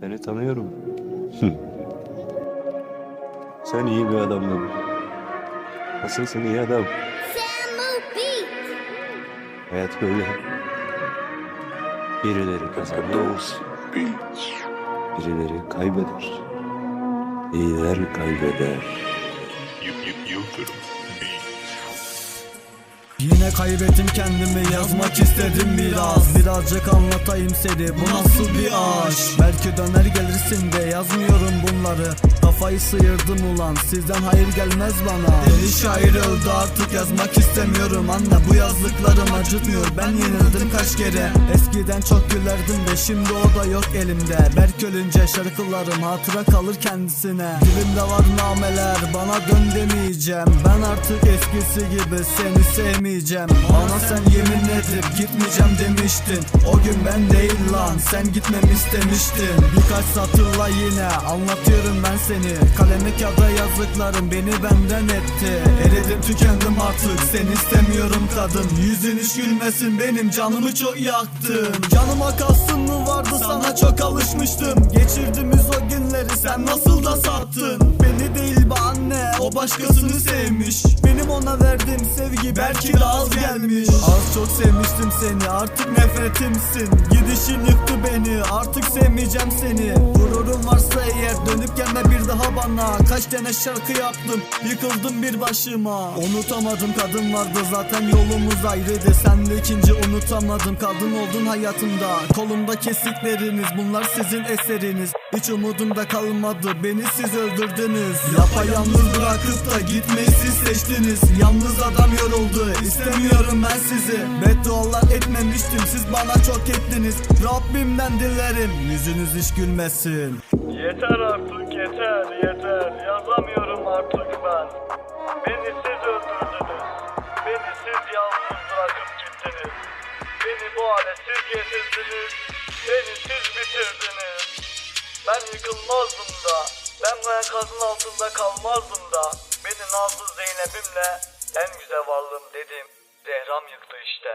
Seni tanıyorum. Sen iyi bir adamdın. Nasılsın iyi adam? Hayat böyle. Birileri kazanır, birileri kaybeder. İyiler kaybeder. Yine kaybettim kendimi yazmak istedim biraz. Birazcık anlatayım seni bu nasıl bir aşk? Belki döner gelirsin de yazmıyorum bunları. Kafayı sıyırdım ulan sizden hayır gelmez bana. Deli şair öldü artık yazmak istemiyorum. Anne bu yazdıklarım acıtmıyor. Ben yenildim kaç kere. Eskiden çok gülerdim de şimdi o da yok elimde. Berk ölünce şarkılarım hatıra kalır kendisine. Dilimde var nameler bana dön demeyeceğim. Ben artık eskisi gibi seni sevmeyeceğim Bana sen yemin edip gitmeyeceğim demiştin. O gün ben değil lan sen gitmemi istemiştin. Birkaç satırla yine anlatıyorum ben seni. Kaleme kağıda yazdıklarım beni benden etti. Eridim tükendim artık seni istemiyorum kadın. Yüzün hiç gülmesin benim canımı çok yaktın. Canıma kastın mı vardı sana çok alışmıştım. Geçirdiğimiz o günleri sen nasıl da sattın? Beni değil be anne o başkasını sevmiş Benim ona verdiğim sevgi belki de az gelmiş. Az çok sevmiştim seni artık nefretimsin. Gidişin yıktı beni artık sevmeyeceğim seni. Gururun varsa eğer dönüp gelme bana Kaç tane şarkı yaptım yıkıldım bir başıma. Unutamadım kadın vardı zaten yolumuz ayrıydı Sen de ikinci unutamadım kadın oldun hayatımda Kolumda kesikleriniz bunlar sizin eseriniz. Hiç umudum da kalmadı beni siz öldürdünüz. Yapayalnız bırakıp da gitmeyi siz seçtiniz. Yalnız adam yoruldu istemiyorum ben sizi. Beddualar etmemiştim siz bana çok ettiniz. Rabbimden dilerim yüzünüz hiç gülmesin Yeter artık yeter yeter. Yazamıyorum artık ben. Beni siz öldürdünüz. Beni siz yalnız bırakıp gittiniz. Beni bu hale siz getirdiniz Beni siz bitirdiniz. Ben yıkılmazdım da. Ben bu enkazın altında kalmazdım da. Beni Nazlı Zeynep'imle En güzel varlığım dedim. Zehram yıktı işte